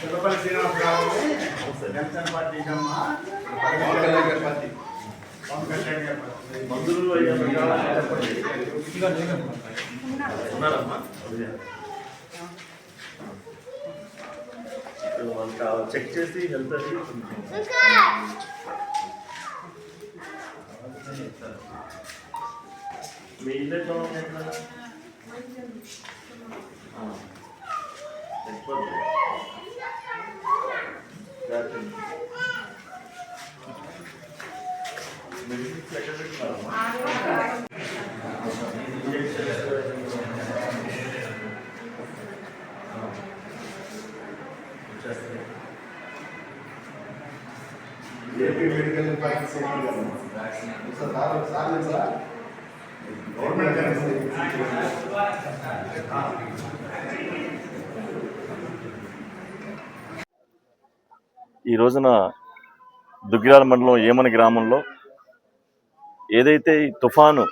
Chinnapalli Srinivasa Rao Janasena party కమ్మా Pawan Kalyan గారి party. Pawan Kalyan గారి party మందులు ఉన్నారమ్మా చెక్ చేసి హెల్త్ అది. మీ ఇల్లు ఎట్లా ఎట్లా ఆ. AP medical practice sir sir sir government ఈ రోజున దుగ్గిరాల మండలం ఏమని గ్రామంలో ఏదైతే ఈ తుఫాను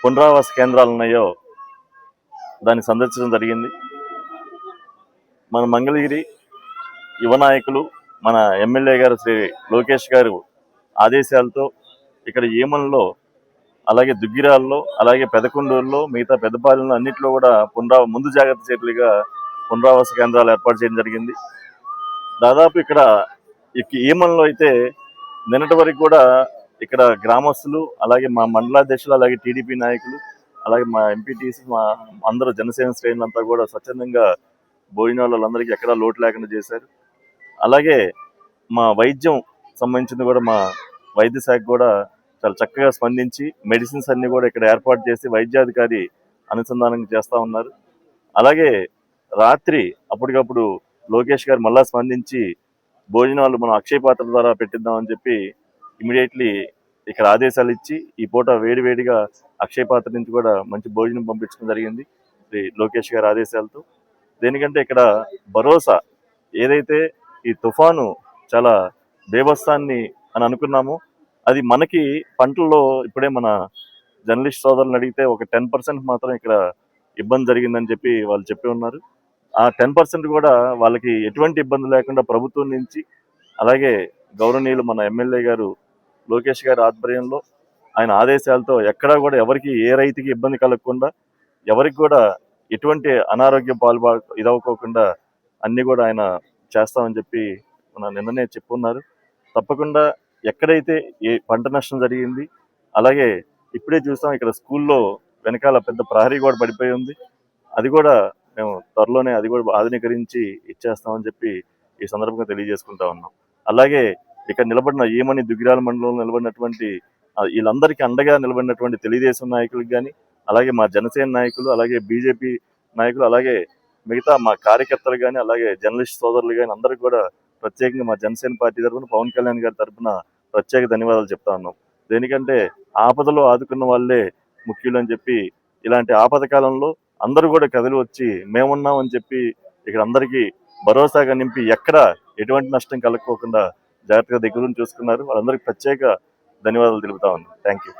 పునరావాస కేంద్రాలు ఉన్నాయో దాన్ని సందర్శించడం జరిగింది. మన మంగళగిరి యువ నాయకులు మన ఎమ్మెల్యే గారు శ్రీ లోకేష్ గారు ఆదేశాలతో ఇక్కడ ఏమన్లో అలాగే దుగ్గిరాల్లో అలాగే పెదకొండూరులో మిగతా పెద్దపాలెంలో అన్నింటిలో కూడా పునరా ముందు జాగ్రత్త చర్యలుగా పునరావాస కేంద్రాలు ఏర్పాటు చేయడం జరిగింది. దాదాపు ఇక్కడ ఇక ఈమన్లో అయితే నిన్నటి వరకు కూడా ఇక్కడ గ్రామస్తులు అలాగే మా మండలాధ్యక్షులు అలాగే టీడీపీ నాయకులు అలాగే మా ఎంపీటీసీ మా అందరూ జనసేన శ్రేణులంతా కూడా స్వచ్ఛందంగా భోజనాలు వాళ్ళందరికీ ఎక్కడా లోటు లేకుండా చేశారు. అలాగే మా వైద్యం సంబంధించింది కూడా మా వైద్య శాఖ కూడా చాలా చక్కగా స్పందించి మెడిసిన్స్ అన్ని కూడా ఇక్కడ ఏర్పాటు చేసి వైద్యాధికారి అనుసంధానం చేస్తూ ఉన్నారు. అలాగే రాత్రి అప్పటికప్పుడు లోకేష్ గారు మళ్ళా స్పందించి భోజనాలు మనం అక్షయ పాత్ర ద్వారా పెట్టిద్దామని చెప్పి ఇమీడియట్లీ ఇక్కడ ఆదేశాలు ఇచ్చి ఈ పూట వేడి వేడిగా అక్షయ పాత్ర నుంచి కూడా మంచి భోజనం పంపించడం జరిగింది శ్రీ లోకేష్ గారి ఆదేశాలతో. దేనికంటే ఇక్కడ భరోసా ఏదైతే ఈ తుఫాను చాలా దేవస్థాన్ని అని అనుకున్నామో అది మనకి పంటల్లో ఇప్పుడే మన జర్నలిస్ట్ సోదరులను అడిగితే ఒక టెన్ పర్సెంట్ మాత్రం ఇక్కడ ఇబ్బంది జరిగిందని చెప్పి వాళ్ళు చెప్పి ఉన్నారు. ఆ టెన్ పర్సెంట్ కూడా వాళ్ళకి ఎటువంటి ఇబ్బంది లేకుండా ప్రభుత్వం నుంచి అలాగే గౌరవనీయులు మన ఎమ్మెల్యే గారు లోకేష్ గారి ఆధ్వర్యంలో ఆయన ఆదేశాలతో ఎక్కడా కూడా ఎవరికి ఏ రైతుకి ఇబ్బంది కలగకుండా ఎవరికి కూడా ఎటువంటి అనారోగ్యం పాల్పా ఇదవ్వకోకుండా అన్నీ కూడా ఆయన చేస్తామని చెప్పి మన నిన్ననే చెప్పున్నారు. తప్పకుండా ఎక్కడైతే ఏ పంట నష్టం జరిగింది అలాగే ఇప్పుడే చూస్తాం ఇక్కడ స్కూల్లో వెనకాల పెద్ద ప్రహరీ కూడా పడిపోయి ఉంది. అది కూడా మేము త్వరలోనే అది కూడా ఆధునీకరించి ఇచ్చేస్తామని చెప్పి ఈ సందర్భంగా తెలియజేసుకుంటా ఉన్నాం. అలాగే ఇక్కడ నిలబడిన ఏమని దుగ్గిరాల మండలంలో నిలబడినటువంటి వీళ్ళందరికీ అండగా నిలబడినటువంటి తెలుగుదేశం నాయకులకు కానీ అలాగే మా జనసేన నాయకులు అలాగే బీజేపీ నాయకులు అలాగే మిగతా మా కార్యకర్తలు కానీ అలాగే జర్నలిస్ట్ సోదరులు కానీ అందరికీ కూడా ప్రత్యేకంగా మా జనసేన పార్టీ తరఫున పవన్ కళ్యాణ్ గారి తరఫున ప్రత్యేక ధన్యవాదాలు చెప్తా ఉన్నాం. దేనికంటే ఆపదలో ఆదుకున్న వాళ్ళే ముఖ్యులు అని చెప్పి ఇలాంటి ఆపద కాలంలో అందరూ కూడా కథలు వచ్చి మేమున్నామని చెప్పి ఇక్కడ అందరికీ భరోసాగా నింపి ఎక్కడ ఎటువంటి నష్టం కలగకోకుండా జాగ్రత్తగా దగ్గర చూసుకున్నారు. వాళ్ళందరికీ ప్రత్యేక ధన్యవాదాలు తెలుపుతా ఉన్నాం. Thank you